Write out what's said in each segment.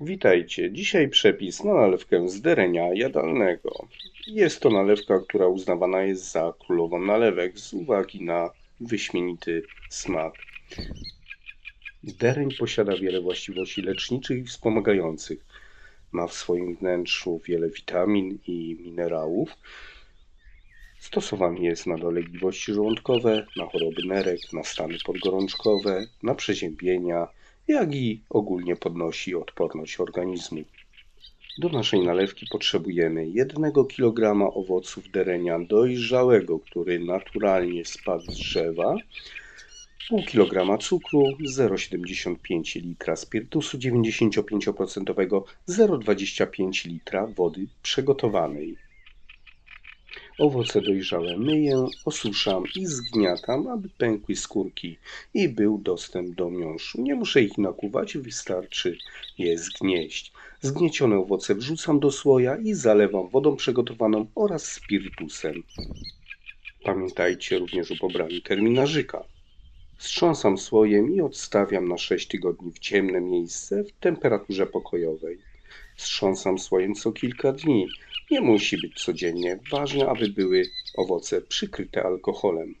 Witajcie. Dzisiaj przepis na nalewkę z derenia jadalnego. Jest to nalewka, która uznawana jest za królową nalewek z uwagi na wyśmienity smak. Dereń posiada wiele właściwości leczniczych i wspomagających. Ma w swoim wnętrzu wiele witamin i minerałów. Stosowany jest na dolegliwości żołądkowe, na choroby nerek, na stany podgorączkowe, na przeziębienia, jak i ogólnie podnosi odporność organizmu. Do naszej nalewki potrzebujemy 1 kg owoców derenia dojrzałego, który naturalnie spadł z drzewa, pół kg cukru, 0,75 litra spirytusu 95%, 0,25 litra wody przygotowanej. Owoce dojrzałe myję, osuszam i zgniatam, aby pękły skórki i był dostęp do miąższu. Nie muszę ich nakuwać, wystarczy je zgnieść. Zgniecione owoce wrzucam do słoja i zalewam wodą przygotowaną oraz spirytusem. Pamiętajcie również o pobraniu terminarzyka. Strząsam słojem i odstawiam na 6 tygodni w ciemne miejsce w temperaturze pokojowej. Strząsam słojem co kilka dni. Nie musi być codziennie. Ważne, aby były owoce przykryte alkoholem.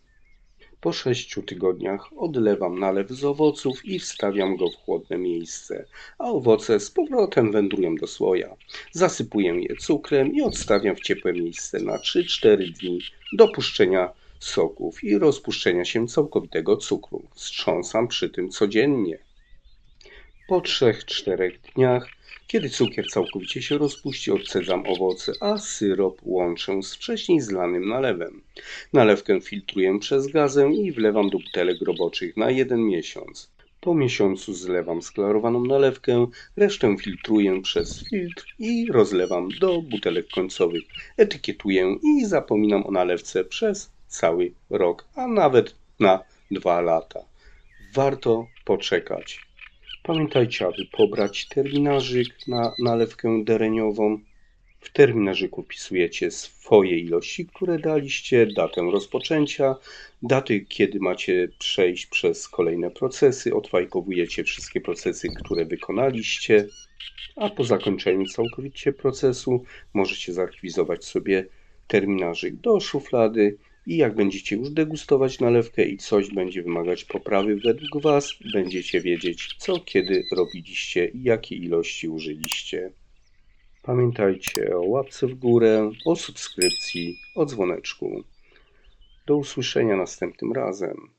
Po sześciu tygodniach odlewam nalew z owoców i wstawiam go w chłodne miejsce, a owoce z powrotem wędrują do słoja. Zasypuję je cukrem i odstawiam w ciepłe miejsce na 3-4 dni do puszczenia soków i rozpuszczenia się całkowitego cukru. Strząsam przy tym codziennie. Po 3-4 dniach, kiedy cukier całkowicie się rozpuści, odcedzam owoce, a syrop łączę z wcześniej zlanym nalewem. Nalewkę filtruję przez gazę i wlewam do butelek roboczych na jeden miesiąc. Po miesiącu zlewam sklarowaną nalewkę, resztę filtruję przez filtr i rozlewam do butelek końcowych. Etykietuję i zapominam o nalewce przez cały rok, a nawet na dwa lata. Warto poczekać. Pamiętajcie, aby pobrać terminarzyk na nalewkę dereniową. W terminarzyku wpisujecie swoje ilości, które daliście, datę rozpoczęcia, daty, kiedy macie przejść przez kolejne procesy, odfajkowujecie wszystkie procesy, które wykonaliście, a po zakończeniu całkowicie procesu możecie zarchiwizować sobie terminarzyk do szuflady i jak będziecie już degustować nalewkę i coś będzie wymagać poprawy według Was, będziecie wiedzieć, co kiedy robiliście i jakie ilości użyliście. Pamiętajcie o łapce w górę, o subskrypcji, o dzwoneczku. Do usłyszenia następnym razem.